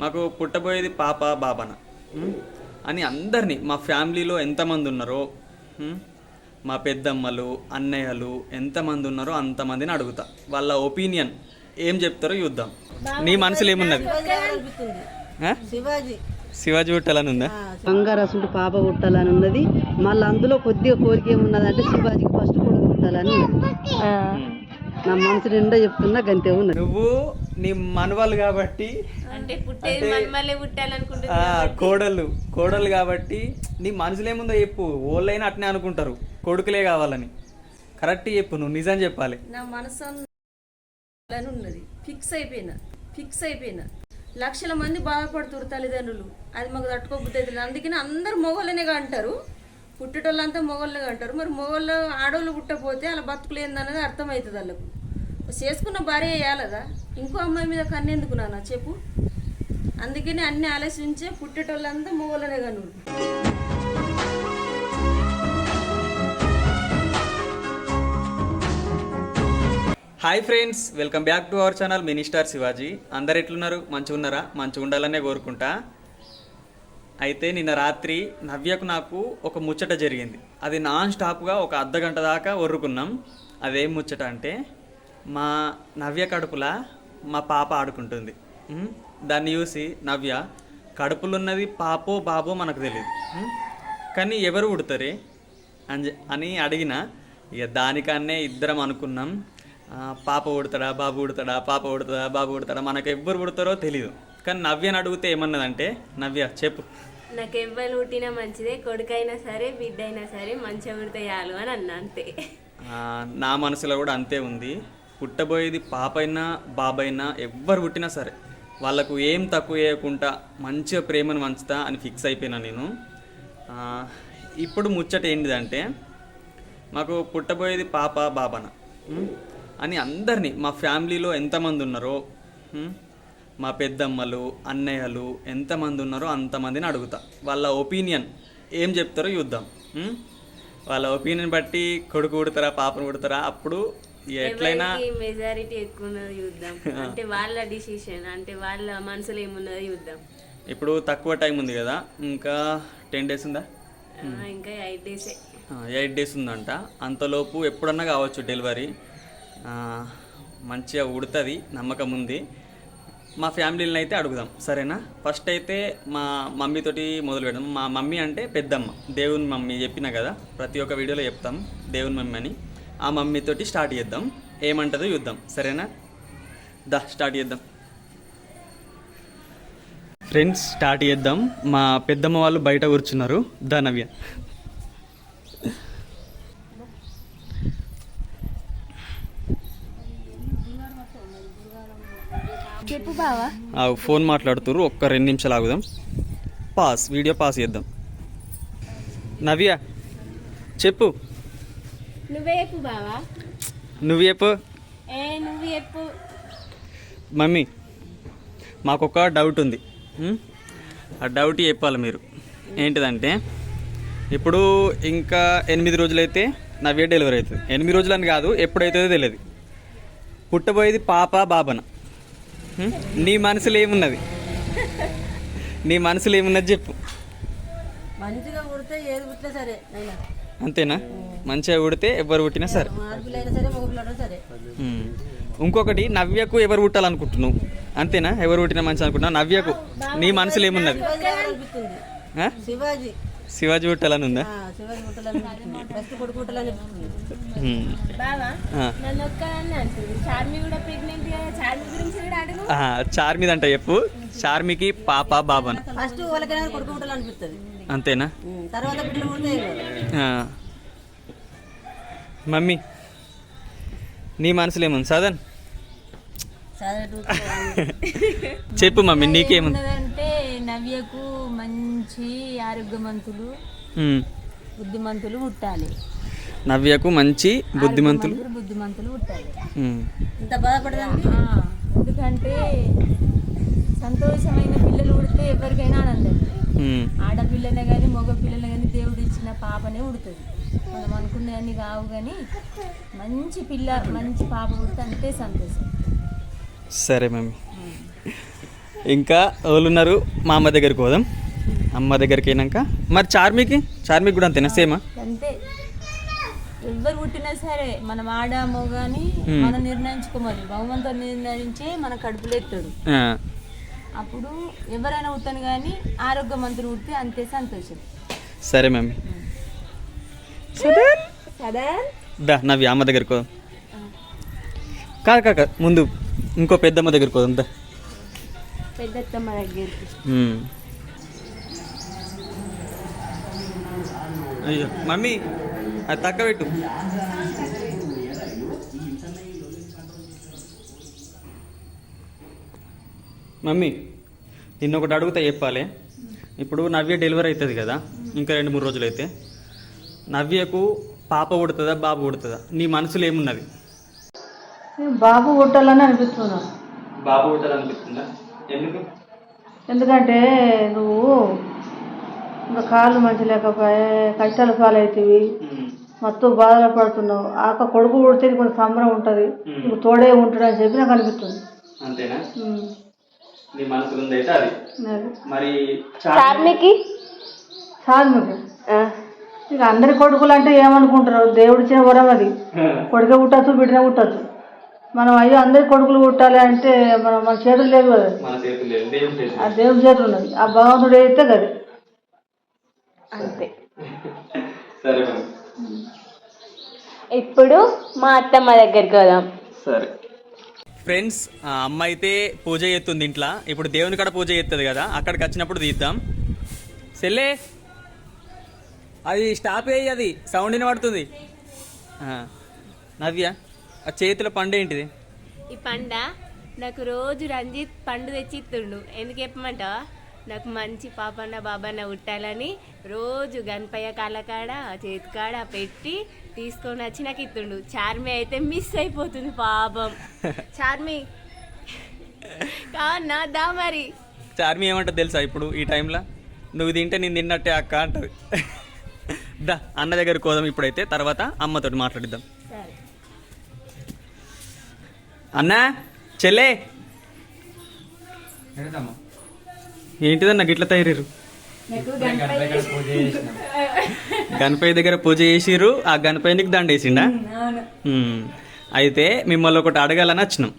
మాకు పుట్టబోయేది పాప బాబన? అని అందరినీ మా ఫ్యామిలీలో ఎంతమంది ఉన్నారో? మా పెద్దమ్మలు అన్నయ్యలు ఎంతమంది ఉన్నారో అంతమందిని అడుగుతా. వాళ్ళ ఒపీనియన్ ఏం చెప్తారో చూద్దాం. నీ మనసులో ఏమున్నది? శివాజీ. పుట్టాలని ఉందా? బంగారసుడు పాప పుట్టాలని ఉన్నది. మళ్ళీ అందులో కొద్దిగా కోరిక ఏమున్నదంటే శివాజీకి ఫస్ట్ కొడుకు పుట్టాలని. నా మనసు నిండా చెప్తున్నా గంతే ఉన్నది. నువ్వు నీ మనవాళ్ళు కాబట్టి అంటే పుట్టేది కోడలు కోడలు కాబట్టి. నీ మనసులో ఏముందో చెప్పు. ఓళ్ళైనా అట్నే అనుకుంటారు. కొడుకులే కావాలని. కరెక్ట్ చెప్పు నువ్వు నిజం చెప్పాలి. నా మనసు అని ఉన్నది ఫిక్స్ అయిపోయినా ఫిక్స్ అయిపోయినా. లక్షల మంది బాధపడుతురు తల్లిదండ్రులు. అది మాకు తట్టుకోబుద్ధి అవుతుంది. అందుకని అందరు మొగోళ్ళనే అంటారు. పుట్టేటోళ్ళంతా మొగోళ్ళనే అంటారు. మరి మొగోళ్ళు ఆడోళ్ళు పుట్టపోతే అలా బతుకులు ఏందనేది అర్థమవుతుంది వాళ్ళకు. చేసుకున్న భార్య వేయాలదా ఇంకో అమ్మాయి మీద కన్నెందుకు నాన్న? చెప్పు. అందుకని అన్ని ఆలోచించే పుట్టేటోళ్ళంతా మూలనే కను hi friends welcome back to our channel మినిస్టార్ Shivaji అందరు ఎట్లున్నారు? మంచిగా ఉన్నారా? మంచిగా ఉండాలనే కోరుకుంటా. అయితే నిన్న రాత్రి నవ్యకు నాకు ఒక ముచ్చట జరిగింది. అది నాన్ స్టాప్గా ఒక అర్ధ గంట దాకా ఒర్రుకున్నాం. అదేం ముచ్చట అంటే మా నవ్య కడుపులా మా పాప ఆడుకుంటుంది. దాన్ని చూసి నవ్య కడుపులున్నది పాపో బాబో మనకు తెలియదు కానీ ఎవరు ఉడతారే? అని అని అడిగిన ఇక దానికన్నే ఇద్దరం అనుకున్నాం. పాప ఉడతాడా బాబు ఉడతాడా పాప ఉడతాడా బాబు ఉడతాడా మనకు ఎవ్వరు ఉడతారో తెలియదు కానీ నవ్యని అడిగితే ఏమన్నదంటే నవ్య చెప్పు. నాకు ఎవ్వరు పుట్టినా మంచిదే కొడుకైనా సరే బిడ్డ అయినా సరే మంచిగా పుడతాయాలు అని అన్న అంతే. నా మనసులో కూడా అంతే ఉంది. పుట్టబోయేది పాపైనా బాబైనా ఎవ్వరు పుట్టినా సరే వాళ్ళకు ఏం తక్కువ చేయకుండా మంచిగా ప్రేమను వంచుతా అని ఫిక్స్ అయిపోయినా నేను. ఇప్పుడు ముచ్చట ఏంటిదంటే మాకు పుట్టబోయేది పాప బాబన? అని అందరినీ మా ఫ్యామిలీలో ఎంతమంది ఉన్నారో మా పెద్దమ్మలు అన్నయ్యలు ఎంతమంది ఉన్నారో అంతమందిని అడుగుతా. వాళ్ళ ఒపీనియన్ ఏం చెప్తారో చూద్దాం. వాళ్ళ ఒపీనియన్ బట్టి కొడుకు కుడతారా పాపను కుడతారా అప్పుడు ఎట్లయినా మెజారిటీ ఎక్కువ ఉన్నది చూద్దాం. అంటే వాళ్ళ డిసిషన్ అంటే వాళ్ళ మనసులో ఏమున్నదో చూద్దాం. ఇప్పుడు తక్కువ టైం ఉంది కదా ఇంకా టెన్ డేస్ ఉందా? ఆ, ఇంకా ఎయిట్ డేసే ఎయిట్ డేస్ ఉందంట. అంతలోపు ఎప్పుడన్నా కావచ్చు డెలివరీ ఆ, మంచిగా ఉడుతుంది నమ్మకం ఉంది. మా ఫ్యామిలీని అయితే అడుగుదాం సరేనా? ఫస్ట్ అయితే మా మమ్మీతోటి మొదలు పెడదాం. మా మమ్మీ అంటే పెద్దమ్మ దేవుని మమ్మీ చెప్పిన కదా ప్రతి ఒక్క వీడియోలో చెప్తాం దేవుని మమ్మీ అని. ఆ మమ్మీతోటి స్టార్ట్ చేద్దాం. ఏమంటుందో చూద్దాం. సరేనా? దా స్టార్ట్ చేద్దాం. ఫ్రెండ్స్ స్టార్ట్ చేద్దాం. మా పెద్దమ్మ వాళ్ళు బయట కూర్చున్నారు. దా నవ్య. చెప్పు బావా. ఆ, ఫోన్ మాట్లాడుతురు ఒక్క రెండు నిమిషాలు ఆగుదాం. పాస్ వీడియో పాస్ చేద్దాం. నవ్య చెప్పు. నువ్వే చెప్పు బావా. నువ్వు చెప్పు. ఏ నువ్వు చెప్పు. మమ్మీ మాకొక డౌట్ ఉంది? ఆ డౌట్ చెప్పాలి మీరు. ఏంటిదంటే ఇప్పుడు ఇంకా ఎనిమిది రోజులైతే నవ్య డెలివరీ అవుతుంది. ఎనిమిది రోజులని కాదు ఎప్పుడైతుందో తెలియదు. పుట్టబోయేది పాప బాబన? నీ మనసులో ఏమున్నది? నీ మనసులో ఏమున్నది చెప్పు. మంచిగా పుడితే ఏది పుట్టినా సరే అంతేనా? మంచిగా పుడితే ఎవరు పుట్టినా సరే. ఇంకొకటి నవ్యకు ఎవరు పుట్టాలనుకుంటున్నావు? అంతేనా? ఎవరు పుట్టినా మంచి అనుకుంటున్నావు? నవ్యకు. నీ మనసులో ఏమున్నది? శివాజీ. పుట్టాలని ఉందా? చార్మిది అంట. చెప్పు. చార్మికి పాప బాబన్ ఫస్ట్ కొడుకు అంతేనా? తర్వాత. మమ్మీ నీ మనసులో ఏముంది? సదన్ చెప్పు మమ్మీ నీకేముంది? ఉన్నదంటే నవ్యకు మంచి ఆరోగ్యవంతులు ఉం. బుద్ధిమంతులు పుట్టాలి. నవ్యకు మంచి బుద్ధిమంతులు? బుద్ధిమంతులు పుట్టాలి. ఇంత బాధపడదానికి ఆ, ఎందుకంటే సంతోషమైన పిల్లలు పుడితే ఎవరికైనా ఆనందం. ఆడపిల్లనే కానీ మగ పిల్లనే కానీ దేవుడు ఇచ్చిన పాపనే ఉడుతుంది. మనం అనుకునేవన్నీ కావు కానీ మంచి పిల్ల మంచి పాప పుడితే అంతే సంతోషం. సరే మమ్మీ. ఇంకా ఉన్నారు మా అమ్మ దగ్గరికి పోదాం. అమ్మ దగ్గరికి అయినాక. మరి చార్మికి? చార్మికి కూడా అంతేనా? సేమా? అంతే. ఎవరు పుట్టినా సరే మనం ఆడామో కానీ మనం నిర్ణయించుకోమని భగవంతుడు నిర్ణయించి మన కడుపులో ఎత్తాడు. అప్పుడు ఎవరైనా పుట్టను కానీ ఆరోగ్యవంతులు పుడితే అంతే సంతోషం. సరే మమ్మీ కదా దా నవ్వి అమ్మ దగ్గరికి కాదు కాక ముందు ఇంకో పెద్దమ్మ దగ్గరికి పోదాం దా. పెద్దత్తమ్మ దగ్గరికి. మ్మ్. అయ్యో మమ్మీ అది తక్క మమ్మీ నిన్న ఒకటి అడుగుతా చెప్పాలి. ఇప్పుడు నవ్య డెలివరీ అవుతుంది కదా ఇంకా రెండు మూడు రోజులు అయితే నవ్యకు పాప పుడుతుందా బాబు పుడుతుందా? నీ మనసులో ఏమున్నది? బాబు పుట్టాలని అనిపిస్తున్నాను బాబు ఎందుకు? ఎందుకంటే నువ్వు ఇంకా కాళ్ళు మంచి లేకపోయే కష్టాలు పాలవుతాయి మొత్తం బాధలు పడుతున్నావు. ఆక కొడుకు పుడితే కొంచెం సంబరం ఉంటుంది. నీకు తోడే ఉంటాడు అని చెప్పి నాకు అనిపిస్తుంది. అంతేనా. నీ మనసులో ఉంది అయితే అది. మరి? చార్మికి? చాలు మీకు ఇక అందరి కొడుకులు అంటే ఏమనుకుంటారు దేవుడిచ్చిన వరం అది. కొడుకే పుట్టచ్చు బిడ్డనే పుట్టచ్చు. మనం అయ్యో అందరి కొడుకులు పుట్టాలి అంటే మనం మన చేతులు లేదు కదా. ఆ దేవుడి చేతులు ఉన్నది. ఆ భగవంతుడు అయితే కదా అంతే. ఇప్పుడు మా అత్తమ్మ దగ్గరికి వదాం సరే. ఫ్రెండ్స్ అమ్మ అయితే పూజ చేస్తుంది ఇంట్లో. ఇప్పుడు దేవుని కాడ పూజ చేస్తుంది కదా అక్కడికి వచ్చినప్పుడు తీద్దాం. సెల్లే అది స్టాప్ అయ్యి అది సౌండ్ వినబడుతుంది. నవ్య ఆ చేతిలో పండు ఏంటిది? ఈ పండ నాకు రోజు రంజిత్ పండు తెచ్చిస్తుండు ఎందుకు చెప్పమంటావా? నాకు మంచి పాపన్న బాబన్న ఉట్టాలని రోజు గణపయ్య కాళ్ళకాడ చేతికాడ పెట్టి తీసుకొని వచ్చి నాకు ఇస్తుండు. చార్మి అయితే మిస్ అయిపోతుంది పాపం. చార్మి. కావన్నా దా మరి. చార్మి ఏమంటుంది తెలుసా ఇప్పుడు ఈ టైంలో నువ్వు తింటే నేను తిన్నట్టే అక్క అంటది. దా అన్న దగ్గరికి పోదాం ఇప్పుడైతే తర్వాత అమ్మతోటి మాట్లాడిద్దాం. సరే. అన్నా చెల్లే. ఏంటిదన్న గిట్ల తయారు గణపతి దగ్గర పూజ చేసిర్రు ఆ గణపతికి దండ వేసిండా. అయితే మిమ్మల్ని ఒకటి అడగాలని వచ్చినాం?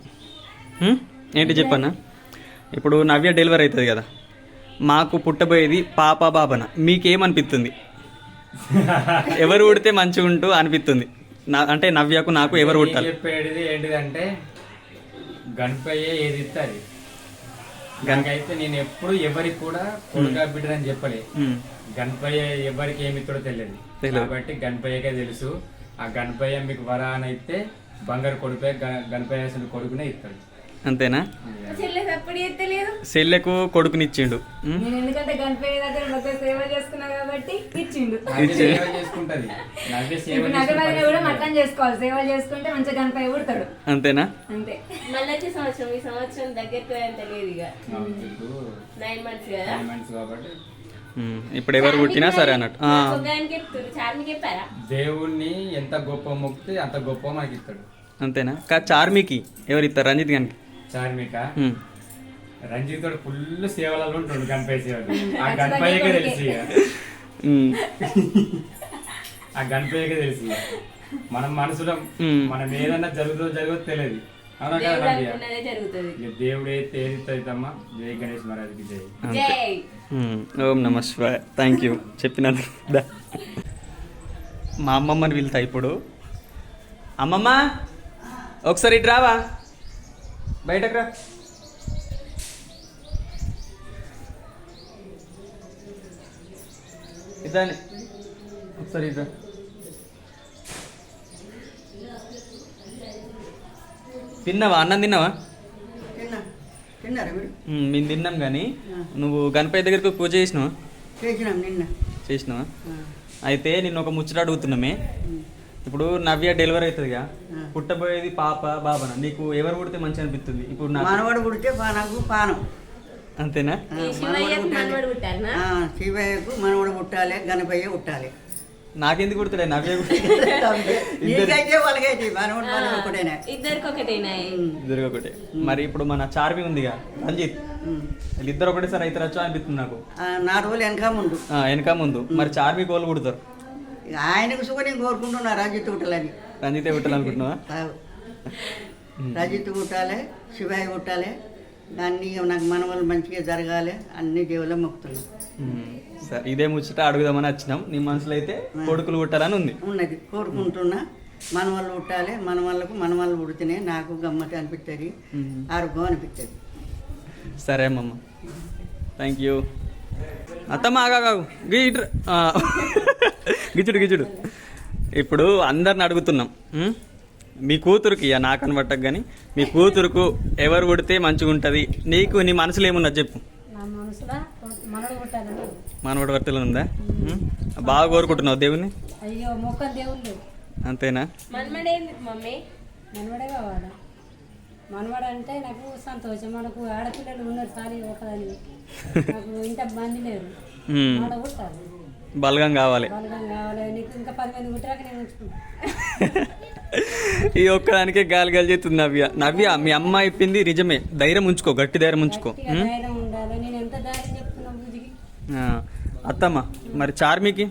ఏంటి చెప్పన్నా? ఇప్పుడు నవ్య డెలివరీ అవుతుంది కదా. మాకు పుట్టబోయేది పాప బాబన. మీకేమనిపిస్తుంది? ఎవరు పుడితే మంచిగా ఉంటూ అనిపిస్తుంది. నా అంటే నవ్యకు నాకు ఎవరు పుట్టాలి చెప్పేది ఏంటిదంటే గణపయ్యే ఏది ఇస్తే అది గనకైతే నేను ఎప్పుడు ఎవరికి కూడా కొడుక బిడ్డని చెప్పలే. గణపయ్య ఎవరికి ఏమి ఇస్తాడో తెలియదు. తెలియదు. కాబట్టి గణపయ్యకే తెలుసు. ఆ గణపయ్య మీకు వరానైతే బంగారు కొడుపే గణపయ్య అసలు కొడుకునే ఇస్తాడు. అంతేనా? సెల్లెకు కొడుకునిచ్చిండు. ఉమ్. నేను ఎందుకంటే గణపతి దగ్గర మొత్తం సేవ చేసుకున్నా కాబట్టి ఇచ్చిండు. నవ్య సేవ చేసుకుంటది. నవ్య సేవ ఇప్పుడు చేసుకునే నగరాన్ని కూడా పరిస్థితి మట్టం చేసుకోవాలి. సేవ చేసుకుంటే మంచిగా గణపతి పుడతాడు. అంతేనా? అంతే. మళ్ళీ వచ్చే సంవత్సరం ఈ సంవత్సరం దగ్గరికి పోయేంత లేదు ఇక. అవును, ఇప్పుడు నైన్ మంత్స్ కదా? nine months కాబట్టి ఉమ్. ఇప్పుడు ఎవరు పుట్టినా సరే అన్నట్టు. దేవుణ్ణి ఎంత గొప్ప మొక్కితే అంత గొప్ప మనకి ఇస్తాడు. అంతేనా? కా చార్మికి ఎవరు ఇస్తారు రంజిత్ గానికి. చార్మిక. రంజిత్ తోడు ఫుల్ సేవలలో ఉంటుండు గణపయ్య సేవలు ఆ గణపయ్యకే తెలిసి. ఆ గణపయ్యకే తెలిసి ఇక. మనం మనసులో. మనం ఏదన్నా జరుగుతుందో జరగదో తెలియదు. అవునా కదా దేవుడు ఏది ఇస్తుందమ్మా జై గణేష్ మహారాజ్కి జై. ఓం నమ శివాయ. Thank you. చెప్పినాను దా. మా అమ్మమ్మని వెళ్తా ఇప్పుడు. అమ్మమ్మ ఒకసారి ఇటు రావా? బయటకు రా. ఇదాని ఒకసారి ఇద్దా. తిన్నావా? అన్నం తిన్నావా? మేము తిన్నాం కానీ నువ్వు గణపతి దగ్గరకు పూజ చేసినావా? చేసినావా? అయితే నిన్ను ఒక ముచ్చట అడుగుతున్నామే. ఇప్పుడు నవ్య డెలివరీ అవుతుందిగా. పుట్టబోయేది పాప బాబన? నీకు ఎవరు పుడితే మంచి అనిపిస్తుంది? ఇప్పుడు నాకు మనవడు పుడితే నాకు పానం. అంతేనా? ఆ, శివయ్యకు మనవడు పుట్టారనా ఆ, శివయ్యకు మనవడు పుట్టాలి గణపయ్య పుట్టాలి. నాకెందుకు పుడతాడే? నవ్య నీకైతే వాళ్ళకైతే మనవడు మనవడు ఒకటేనే. ఇద్దరికి ఒకటేనా ఇద్దరు ఒకటే. మరి ఇప్పుడు మన చార్మి ఉందిగా రంజిత్. ఉమ్. వీళ్ళిద్దరు ఒకటేసారి అయితే రచ్చా అనిపిస్తుంది నాకు. ఆ, నాలుగు రోజులు వెనక ముందు. ఆ, వెనక ముందు. మరి చార్మి కోళ్ళు కుడతారు. ఆయనకు సుఖ నేను కోరుకుంటున్నా రజిత్ కుట్టాలని రంజితే పెట్టాలనుకుంటున్నావా. రజిత్ కుట్టాలి శివాయి కుట్టాలి అన్నీ నాకు మనవలు మంచిగా జరగాలి అన్ని దేవుళ్ళ మొక్కుతున్నాం. సరే ఇదే ముచ్చట అడుగుదామని వచ్చినాం. నీ మనసులో అయితే కొడుకులు కుట్టాలని ఉంది. ఉన్నది కోరుకుంటున్నా. మనవాళ్ళు పుట్టాలి మనవాళ్ళకు మనవాళ్ళు పుడితేనే నాకు గమ్మతి అనిపిస్తుంది. ఆరోగ్యం అనిపిస్తుంది సరే అమ్మమ్మ. థ్యాంక్ యూ అత్తమ్మ ఆగాగు గిట్ర గిచ్చుడు గిచ్చుడు ఇప్పుడు అందరిని అడుగుతున్నాం? మీ కూతురుకి ఇక నాకు అనబట్టకు కానీ మీ కూతురుకు ఎవరు పుడితే మంచిగా ఉంటుంది? నీకు నీ మనసులో ఏమున్నది చెప్పు. నా మనసులో మనడు పుట్టాలని మనవడి వర్తలో ఉందా? బాగా కోరుకుంటున్నావు దేవుని అంతేనా? మనవడే కావాలా? మనవడు అంటే నాకు సంతోషం. మనకు ఆడపిల్లలు ఉన్నారు సారి ఒకదాన్ని నాకు ఇంత మంది లేరు. బలగం కావాలి. ఇంకా ఈ ఒక్కదానికే గాలి గాలి చేస్తుంది నవ్య. నవ్య మీ అమ్మ అయిపోయింది నిజమే. ధైర్యం ఉంచుకో గట్టి ధైర్యం ఉంచుకో. అత్తమ్మ మరి చార్మికి?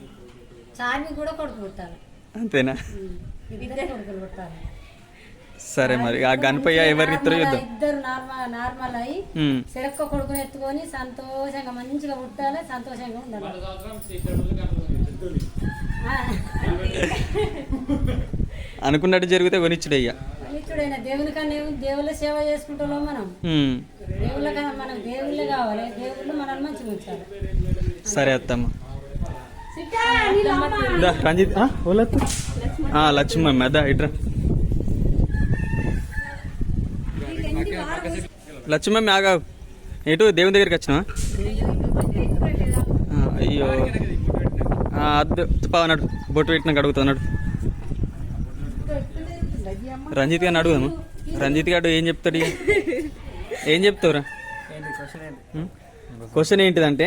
చార్మి కూడా కొడుకు పుట్టాలి. అంతేనా? సరే మరి ఆ గణపయ్య ఎవరికి ఇద్దరు యుద్ధం ఇద్దరు నార్మల్ నార్మల్ అయ్యి ఉమ్, చెరక్క కొడుకుని ఎత్తుకొని సంతోషంగా మంచిగా పుట్టాలి సంతోషంగా ఉండాలి. అనుకున్నట్టు జరిగితే కొనిచ్చుడయ్యా. నిత్యుడైన దేవుని కన్నా దేవుళ్ళ సేవ చేసుకుంటాం మనం. దేవుళ్ళ కన్నా మనకు దేవుళ్ళే కావాలి దేవుళ్ళు మనల్ని మంచిగా ఉంచాలి. సరే అత్తమ్మ. రంజిత్ ఆ, ఓలత్తు. ఆ, లక్ష్మమ్మ అదా ఇట్రా లక్ష్మమ్మ ఆగా. ఎటు? దేవుని దగ్గరికి వచ్చినావా? ఆ, అయ్యో. అద్దు పవనాడు బొట్టు పెట్టినాక అడుగుతున్నాడు రంజిత్ గారిని అడుగుదాము? రంజిత్ గారు ఏం చెప్తాడు? ఏం చెప్తావురా? క్వశ్చన్ ఏంటిదంటే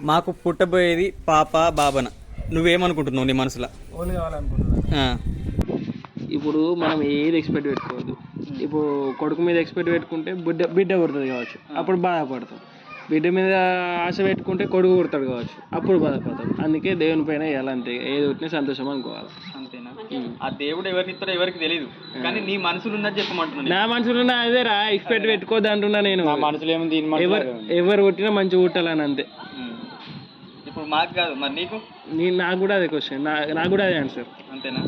మాకు పుట్టబోయేది పాప బాబన. నువ్వేమనుకుంటున్నావు నీ మనసులో? ఇప్పుడు మనం ఏది ఎక్స్పెక్ట్ పెట్టుకోవద్దు. ఇప్పుడు కొడుకు మీద ఎక్స్పెక్ట్ పెట్టుకుంటే బిడ్డ బిడ్డ పుడుతుంది కావచ్చు. అప్పుడు బాధపడతాం. బిడ్డ మీద ఆశ పెట్టుకుంటే కొడుకు పుడతాడు కావచ్చు. అప్పుడు బాధపడతాం. అందుకే దేవుని పైన వేయాలంతే ఏది పుట్టినా సంతోషం అనుకోవాలి. అంతేనా? ఆ దేవుడు ఎవరిని ఇస్తాడో ఎవరికి తెలియదు కానీ నీ మనసులో ఉన్నది చెప్పమంటున్నాను నా మనసులో ఉన్న అదేరా ఎక్స్పెక్ట్ పెట్టుకోవద్దు అంటున్నా నేను. మనసులో ఏముంది? దీని ఎవరు ఎవరు పుట్టినా మంచిగా పుట్టాలని అంతే. ఇప్పుడు మాకు కాదు. మరి నీకు? నేను నాకు కూడా అదే క్వశ్చన్ నా నాకు కూడా అదే ఆన్సర్ అంతేనా?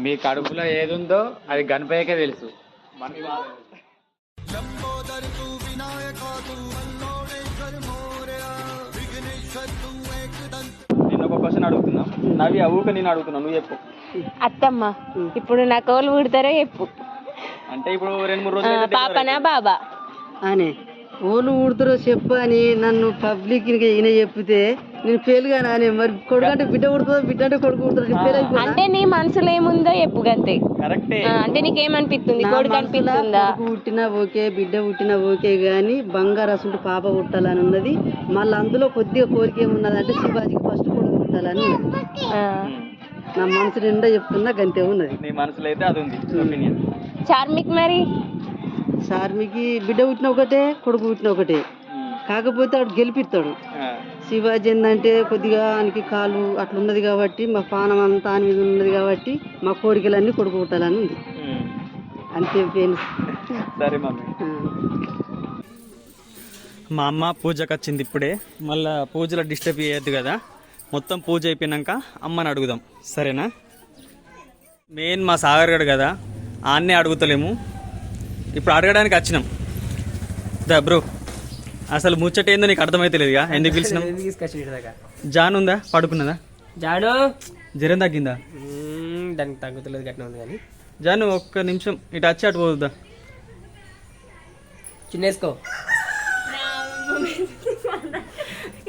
మీ కడుపులో ఏది ఉందో అది గణపయ్యకే తెలుసు. నేను ఒక క్వశ్చన్ అడుగుతున్నా. నవి ఊక నేను అడుగుతున్నా నువ్వు చెప్పు. అత్తమ్మ ఇప్పుడు నా కోళ్ళు పుడతారో చెప్పు. అంటే ఇప్పుడు రెండు మూడు రోజులు పాపనా బాబా? అని ఓళ్ళు ఊడుతారో చెప్పు అని నన్ను పబ్లిక్ ఈయన చెప్తే నేను ఫెయిల్గా నానే మరి కొడుకు అంటే బిడ్డ ఉడుతుందో బిడ్డ అంటే కొడుకు ఫెయిల్ అయిపోయినా? అంటే నీ మనసులో ఏముందో చెప్పు ఆ, అంటే నీకేమనిపిస్తుంది? కొడుకు అనిపిస్తుందా? కొడుకు పుట్టినా ఓకే బిడ్డ పుట్టినా ఓకే కానీ బంగారు అసలు పాప పుట్టాలని ఉన్నది. మళ్ళీ అందులో కొద్దిగా కోరిక ఏమున్నది అంటే శివాజీకి ఫస్ట్ కొడుకు పుట్టాలని. నా మనసు నిండా చెప్తున్నా గంతే ఉన్నది. నీ మనసులో అయితే అది ఉంది ఒపీనియన్ చార్మిక్ మరి? సార్మికి బిడ్డ పుట్టిన ఒకటే కొడుకు పుట్టిన ఒకటే. కాకపోతే వాడు గెలిపిస్తాడు. శివాజీ ఏంటంటే కొద్దిగా ఆయనకి కాలు అట్లా ఉన్నది కాబట్టి మా పానం అంతా ఆయన మీద ఉన్నది కాబట్టి మా కోరికలన్నీ కొడుకు పుట్టాలని ఉంది అంతే ఫ్రెండ్స్. సరే మమ్మీ. మా అమ్మ పూజకు వచ్చింది ఇప్పుడే. మళ్ళా పూజలో డిస్టర్బ్ చేయొద్దు కదా. మొత్తం పూజ అయిపోయినాక అమ్మని అడుగుదాం. సరేనా? మెయిన్ మా సాగర్ గడు కదా ఆన్నే అడుగుతలేము. ఇప్పుడు అడగడానికి వచ్చినాం. దా బ్రో. అసలు ముచ్చట ఏందో నీకు అర్థమైతలేదుగా ఎందుకు పిలిచినాం జాన్ ఉందా? పడుకున్నదా? జాడు జ్వరం తగ్గిందా? దానికి తగ్గుతలేదు గట్టిన ఉంది కానీ. జాను ఒక్క నిమిషం ఇటు వచ్చి అటు పోతుందా చిన్నేసుకో.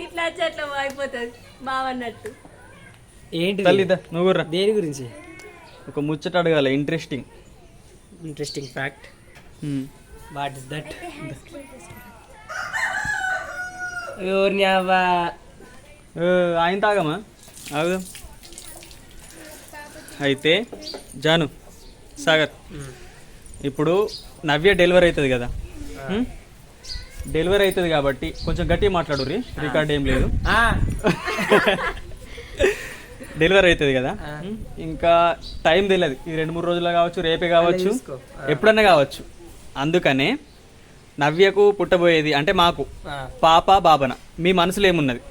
ఇట్లా వచ్చి అట్లా అయిపోతుంది బావన్నట్టు. ఏంటి తల్లిదా నువ్వు రా దేని గురించి? ఒక ముచ్చట అడగాలి interesting interesting fact what is that ఎవరిని అవ్వా ఆయన తాగమా? ఆగుదాం. అయితే జాను సాగర్. ఇప్పుడు నవ్య డెలివరీ అవుతుంది కదా? డెలివరీ అవుతుంది కాబట్టి కొంచెం గట్టిగా మాట్లాడుర్రి. రికార్డ్ ఏం లేదు. డెలివరీ అవుతుంది కదా? ఇంకా టైం తెలియదు. ఈ రెండు మూడు రోజులు కావచ్చు రేపే కావచ్చు. ఎప్పుడన్నా కావచ్చు. అందుకనే నవ్యకు పుట్టబోయేది అంటే మాకు. పాప బాబన. మీ మనసులో ఏమున్నది?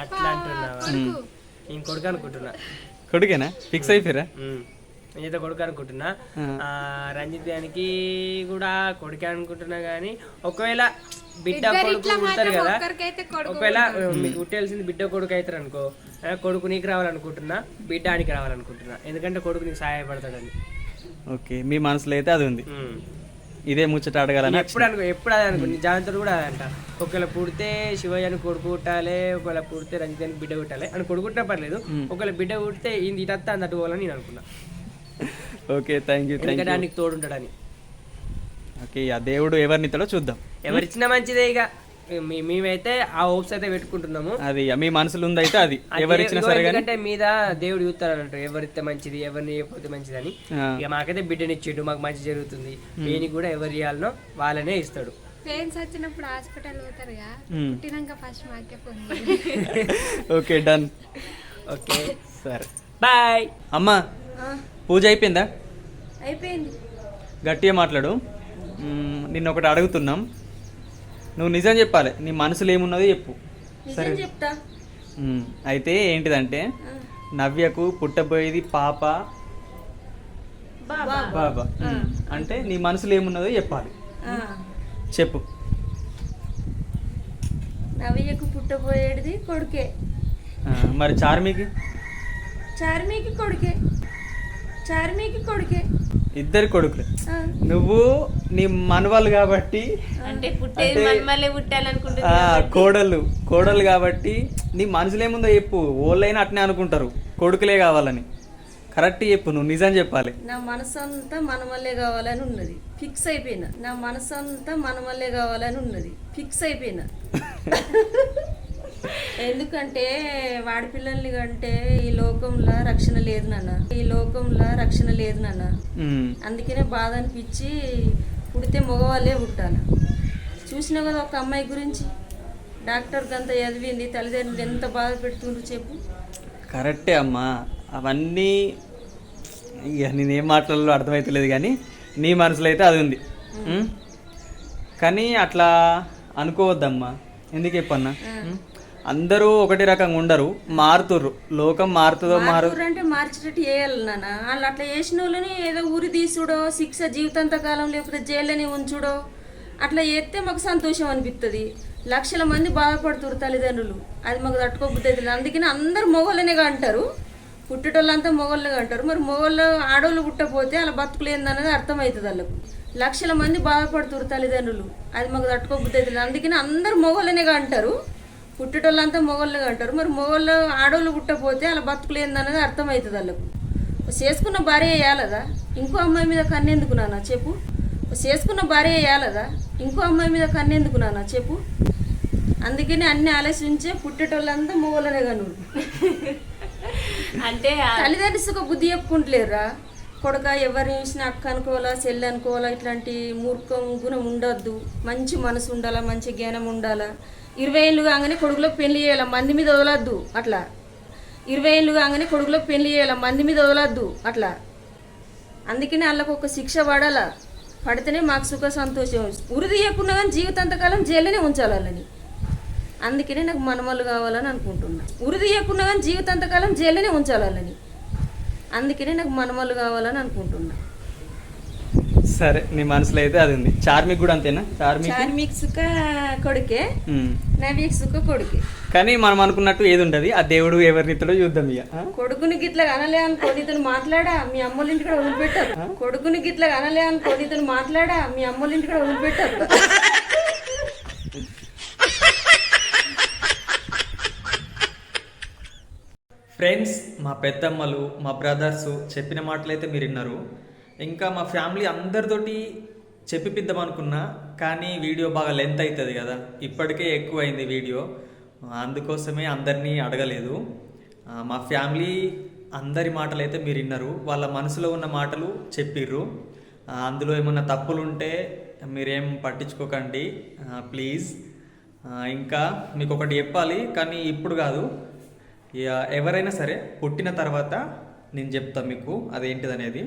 అట్లా అంటున్నావా నేను కొడుకు అనుకుంటున్నా. కొడుకేనా? ఫిక్స్ అయిపోయారా. నేనైతే కొడుకు అనుకుంటున్నా. రంజిత్ గానికి కూడా కొడుకే అనుకుంటున్నా కానీ ఒకవేళ బిడ్డ కొడుకు పుడతారు కదా ఒకవేళ మీకు బిడ్డ కొడుకు అవుతారు అనుకో కొడుకు నీకు రావాలనుకుంటున్నా బిడ్డ ఆనికి రావాలనుకుంటున్నా. ఎందుకంటే కొడుకు నీకు సహాయపడతాడని. ఓకే మీ మనసులో అయితే అది ఉంది. ఇదే ముచ్చట అడగాలని ఎప్పుడు అనుకో ఎప్పుడు అదే అనుకో జాగ్రత్తలు కూడా అదంట ఒకవేళ పుడితే శివయ్యని కొడుకు పుట్టాలి ఒకవేళ పుడితే రంజితానికి బిడ్డ పుట్టాలి. అని కొడుకు పుట్టినా పర్లేదు ఒకవేళ బిడ్డ పుడితే ఇది ఇటత్తా అన్నట్టు పోవాలని నేను అనుకున్నా. ఓకే థ్యాంక్ యూ ఎందుకంటే యూ ఆయనకి తోడుంటాడని ఓకే ఆ దేవుడు ఎవరినిస్తాడో చూద్దాం. ఎవరిచ్చినా మంచిదే ఇక. మేమైతే ఆ హోప్స్ అయితే పెట్టుకుంటున్నాము. అది మీ మనసులో ఉంది అయితే అది ఎవరిచ్చినా సరే ఎందుకంటే మీద దేవుడు చూస్తారంట ఎవరిస్తే మంచిది ఎవరిని ఇవ్వకపోతే మంచిది అని. ఇక మాకైతే బిడ్డనిచ్చిండు మాకు మంచి జరుగుతుంది. దేనికి కూడా ఎవరు ఇవ్వాలనో వాళ్ళనే ఇస్తాడు. పెయిన్స్ వచ్చినప్పుడు హాస్పిటల్ పోతారుగా మ్మ్. పుట్టినాక ఫస్ట్ మాకే ఫోన్ ఓకే డన్. ఓకే. సరే. బాయ్. అమ్మా పూజ అయిపోయిందా? అయిపోయింది. గట్టిగా మాట్లాడు. నిన్న ఒకటి అడుగుతున్నాం. నువ్వు నిజం చెప్పాలి. నీ మనసులో ఏమున్నదో చెప్పు. చెప్తా. మ్మ్, అయితే ఏంటిదంటే నవ్యకు పుట్టబోయేది పాప బాబా. అంటే నీ మనసులో ఏమున్నదో చెప్పాలి. చెప్పు. నవ్యకు పుట్టబోయేది కొడుకే. మరి చార్మికి? చార్మీకి కొడుకే. చార్మీకి కొడుకే. ఇద్దరు కొడుకులు. నువ్వు నీ మనవాళ్ళు కాబట్టి అంటే పుట్టేది మనమల్లే పుట్టాలనుకుంటుంది ఆ, కోడళ్ళు కోడలు కాబట్టి నీ మనసులో ఏముందో చెప్పు. ఓళ్ళైనా అట్నే అనుకుంటారు. కొడుకులే కావాలని. కరెక్ట్ చెప్పు నువ్వు నిజం చెప్పాలి. నా మనసు అంతా మన వల్లే కావాలని ఉన్నది. ఫిక్స్ అయిపోయినా. నా మనసు అంతా మన వల్లే కావాలని ఉన్నది. ఫిక్స్ అయిపోయినా. ఎందుకంటే వాడి పిల్లల్ని కంటే ఈ లోకంలో రక్షణ లేదు నాన్న. ఈ లోకంలో రక్షణ లేదు నాన్న. అందుకనే బాధ అనిపించి పుడితే మగవాళ్ళే పుట్టాలి. చూసినావు కదా ఒక అమ్మాయి గురించి? డాక్టర్కి అంత చదివింది తల్లిదండ్రులు ఎంత బాధ పెడుతుండ్రు చెప్పు. కరెక్టే అమ్మా. అవన్నీ ఇక నేనేం మాట్లాడాలో అర్థమవుతలేదు కానీ నీ మనసులో అయితే అది ఉంది? కానీ అట్లా అనుకోవద్దమ్మా. ఎందుకు చెప్పన్నా? అందరూ ఒకటి రకంగా ఉండరు మారుతుర్రు. లోకం మారుతుందో మారు అంటే మార్చేటట్టు చేయాలి నాన్న. వాళ్ళు అట్లా చేసిన వాళ్ళని ఏదో ఊరి తీసుడో శిక్ష జీవితాంత కాలం లేకపోతే జైల్లోనే ఉంచుడో అట్లా చేస్తే మాకు సంతోషం అనిపిస్తుంది లక్షల మంది బాధపడుతురు తల్లిదండ్రులు. అది మాకు తట్టుకోబుద్ది అవుతుంది అందుకని అందరు మొగోళ్ళనేగా అంటారు పుట్టేటోళ్ళంతా మొగోళ్ళగా అంటారు మరి మొగోళ్ళు ఆడవాళ్ళు పుట్టపోతే అలా బతుకులు ఏందన్నది అర్థమవుతుంది వాళ్ళకు. లక్షల మంది బాధపడుతురు తల్లిదండ్రులు. అది మాకు తట్టుకోబుద్ది అవుతుంది అందుకని అందరు మొగోళ్ళనేగా అంటారు పుట్టేటోళ్ళంతా మొగోళ్ళగా అంటారు మరి మొగోళ్ళు ఆడోళ్ళు పుట్టపోతే అలా బతుకులు ఏందన్నది అర్థమవుతుంది వాళ్ళకు చేసుకున్న భార్య వేయాలదా ఇంకో అమ్మాయి మీద కన్నెందుకు నాన్న? చెప్పు. చేసుకున్న భార్య వేయాలదా ఇంకో అమ్మాయి మీద కన్నెందుకు నాన్న? చెప్పు. అందుకని అన్ని ఆలోచించే పుట్టేటోళ్ళంతా మొగోళ్ళనే కను. అంటే తల్లిదండ్రులు సుఖ బుద్ధి చెప్పుకుంటలేరురా. కొడుక ఎవరిని చూసినా అక్క అనుకోవాలా చెల్లి అనుకోవాలా ఇట్లాంటి మూర్ఖం గుణం ఉండొద్దు. మంచి మనసు ఉండాలా మంచి జ్ఞానం ఉండాలా. ఇరవై ఏళ్ళు కాగానే కొడుకులకు పెళ్ళి చేయాలి? మంది మీద వదలద్దు. అట్లా. ఇరవై ఏళ్ళు కాగానే కొడుకులకు పెళ్ళి చేయాలి? మంది మీద వదలద్దు. అట్లా. అందుకనే వాళ్ళకు ఒక శిక్ష పడాలా? పడితేనే మాకు సుఖ సంతోషం. ఉరి తీయకుండా కానీ జీవితాంతకాలం జైల్లోనే ఉంచాలి వాళ్ళని. అందుకనే నాకు మనమలు కావాలని అనుకుంటున్నా. ఉరి తీయకుండా కానీ జీవితాంతకాలం జైల్లోనే ఉంచాలి వాళ్ళని. అందుకనే నాకు మనమలు కావాలని అనుకుంటున్నా. సరే నీ మనసులో అయితే అది ఉంది. చార్మిక్ కూడా అంతేనా? చార్మిక్? చార్మిక్ సుఖ కొడుకే. నవీక్ సుఖ కొడుకే. కానీ మనం అనుకున్నట్టు ఏది ఉండదు. ఆ దేవుడు ఎవరినితో చూద్దాం ఇక? కొడుకుని గిట్ల అనలే అనుకో నీతో మాట్లాడా? మీ అమ్మోళ్ళ ఇంటికి వదిలిపెట్టారు కొడుకుని గిట్ల అనలే అనుకో నీతో మాట్లాడా? మీ అమ్మోళ్ళ ఇంటికి వదిలిపెట్టారు ఫ్రెండ్స్ మా పెద్దమ్మలు మా బ్రదర్స్ చెప్పిన మాటలైతే మీరు విన్నారు. ఇంకా మా ఫ్యామిలీ అందరితోటి చెప్పిపిద్దాం అనుకున్నా కానీ వీడియో బాగా లెంత్ అవుతుంది కదా. ఇప్పటికే ఎక్కువైంది వీడియో. అందుకోసమే అందరినీ అడగలేదు. మా ఫ్యామిలీ అందరి మాటలు అయితే మీరు విన్నారు. వాళ్ళ మనసులో ఉన్న మాటలు చెప్పిర్రు. అందులో ఏమన్నా తప్పులు ఉంటే మీరేం పట్టించుకోకండి. ప్లీజ్. ఇంకా మీకు ఒకటి చెప్పాలి కానీ ఇప్పుడు కాదు. ఇక ఎవరైనా సరే పుట్టిన తర్వాత నేను చెప్తాను మీకు అదేంటిది అనేది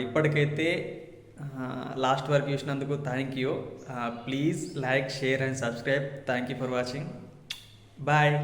ఇప్పటికైతే లాస్ట్ వరకు చూసినందుకు thank you please like share and subscribe thank you for watching bye